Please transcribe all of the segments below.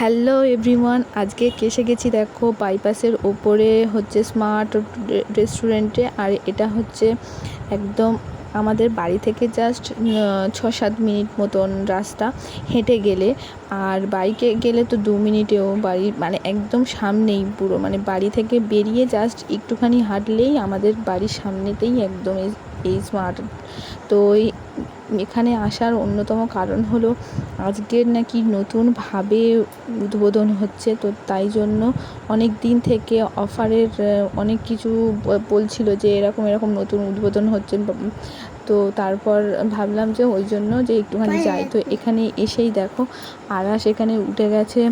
Hello everyone, আজকে কেসে গেছি দেখো বাইপাসের ওপরে হচ্ছে স্মার্ট রেস্টুরেন্টে আর এটা হচ্ছে একদম আমাদের বাড়ি থেকে জাস্ট ছ সাত মিনিট মতন রাস্তা হেঁটে গেলে। আর বাইকে গেলে তো দু মিনিটেও বাড়ি মানে একদম সামনেই পুরো মানে বাড়ি থেকে বেরিয়ে জাস্ট একটুখানি হাঁটলেই আমাদের বাড়ির সামনেতেই একদম এই স্মার্ট তো এখানে আসার অন্যতম কারণ হলো, আজকের নাকি নতুনভাবে উদ্বোধন হচ্ছে, তো তাই জন্য অনেক দিন থেকে অফারের অনেক কিছু বলছিল যে এরকম এরকম নতুন উদ্বোধন হচ্ছে তো তারপর ভাবলাম যে ওই জন্য যে একটুখানি যাই। তো এখানে এসেই দেখো, আরাস এখানে উঠে গেছে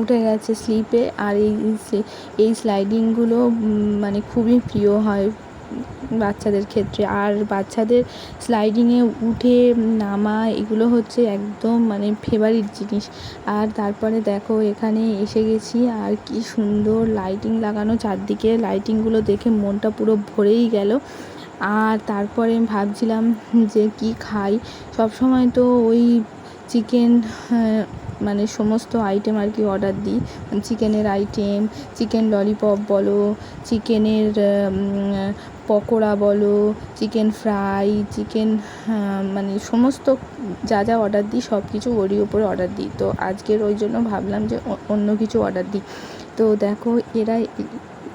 উঠে গেছে স্লিপে আর এই এই স্লাইডিংগুলো মানে খুবই প্রিয় হয়। বাচ্চাদের ক্ষেত্রে। আর বাচ্চাদের স্লাইডিংয়ে উঠে নামা, এগুলো হচ্ছে একদম মানে ফেভারিট জিনিস। আর তারপরে দেখো, এখানে এসে গেছি, আর কি সুন্দর লাইটিং লাগানো। চারদিকে লাইটিংগুলো দেখে মনটা পুরো ভরেই গেল। আর তারপরে ভাবছিলাম যে কি খাই। সব সময় তো ওই চিকেন মানে সমস্ত আইটেম আর কি অর্ডার দিই। চিকেনের আইটেম চিকেন ললিপপ বলো চিকেনের পকোড়া বলো চিকেন ফ্রাই চিকেন মানে সমস্ত যা যা অর্ডার দিই সব কিছু ওরই ওপরে অর্ডার দিই। তো আজকের ওই জন্য ভাবলাম যে অন্য কিছু অর্ডার দিই। তো দেখো এরা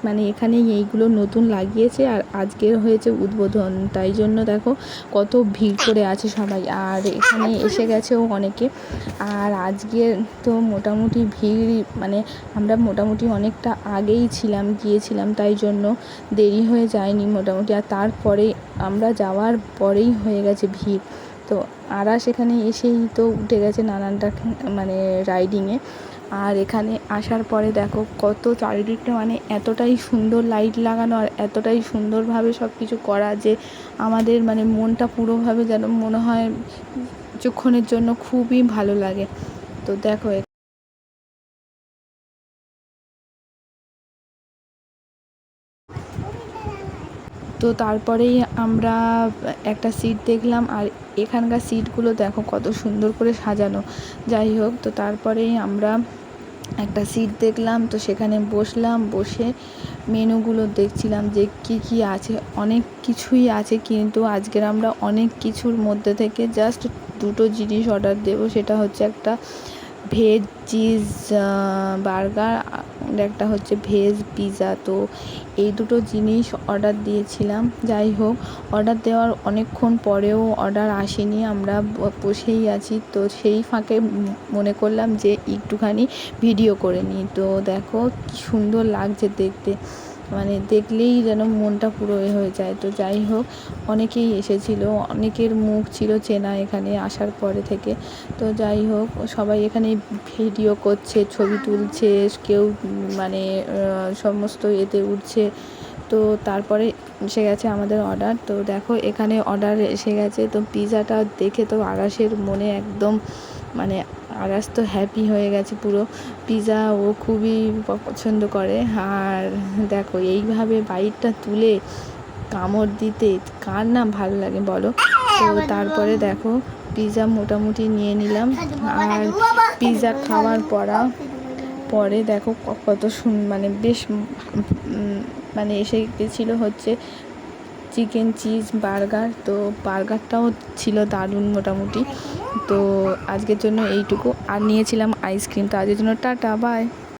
মানে এখানে এইগুলো নতুন লাগিয়েছে আর আজকের হয়েছে উদ্বোধন। তাই জন্য দেখো কত ভিড় করে আছে সবাই। আর এখানে এসে গেছেও অনেকে। আর আজকের তো মোটামুটি ভিড় মানে আমরা মোটামুটি অনেকটা আগেই ছিলাম, গিয়েছিলাম, তাই জন্য দেরি হয়ে যায়নি মোটামুটি। আর তারপরে আমরা যাওয়ার পরেই হয়ে গেছে ভিড়। তো আরা সেখানে এসেই তো উঠে গেছে নানানটা মানে রাইডিংয়ে আর এখানে আসার পরে দেখো কত চারিদিকটা মানে এতটাই সুন্দর লাইট লাগানো আর এতটাই সুন্দরভাবে সব কিছু করা যে আমাদের মানে মনটা পুরোভাবে যেন মনে হয় কিছুক্ষণের জন্য খুবই ভালো লাগে। তো দেখো তো তারপরেই আমরা একটা সিট দেখলাম আর এখানকার সিটগুলো দেখো কত সুন্দর করে সাজানো। যাই হোক, তো তারপরেই আমরা একটা সিট দেখলাম, তো সেখানে বসলাম, বসে মেনুগুলো দেখছিলাম যে কী কী আছে। অনেক কিছুই আছে কিন্তু আজকের আমরা অনেক কিছুর মধ্যে থেকে জাস্ট দুটো জিনিস অর্ডার দেবো, সেটা হচ্ছে একটা ভেজ চিজ বার্গার একটা হচ্ছে ভেজ পিৎজা তো এই দুটো জিনিস অর্ডার দিয়েছিলাম। যাই হোক অর্ডার দেওয়ার অনেকক্ষণ পরেও অর্ডার আসেনি। আমরা বসেই আছি। তো সেই ফাঁকে মনে করলাম যে একটুখানি ভিডিও করে নিই। তো দেখো সুন্দর লাগছে দেখতে। মানে দেখলেই যেন মনটা পুরো এ হয়ে যায়। তো যাই হোক, অনেকেই এসেছিল, অনেকের মুখ ছিল চেনা এখানে আসার পরে থেকে। তো যাই হোক, সবাই এখানে ভিডিও করছে, ছবি তুলছে, কেউ মানে সমস্ত এতে উঠছে। তো তারপরে এসে গেছে আমাদের অর্ডার। তো দেখো, এখানে অর্ডার এসে গেছে। তো পিৎজাটা দেখে তো আকাশের মনে একদম মানে আরাস তো হ্যাপি হয়ে গেছে পুরো। পিৎজা ও খুবই পছন্দ করে। আর দেখো এইভাবে বাইকটা তুলে কামড় দিতে কার না ভালো লাগে বলো? তো তারপরে দেখো পিৎজা মোটামুটি নিয়ে নিলাম। আর পিৎজা খাওয়ার পরা পরে দেখো কত শুন মানে বেশ মানে এসে গেছিল হচ্ছে চিকেন চিজ, বার্গার। তো বার্গারটাও ছিল দারুণ মোটামুটি। তো আজকের জন্য এইটুকু। আর নিয়েছিলাম আইসক্রিম। তো আজকের জন্য টাটা, বাই।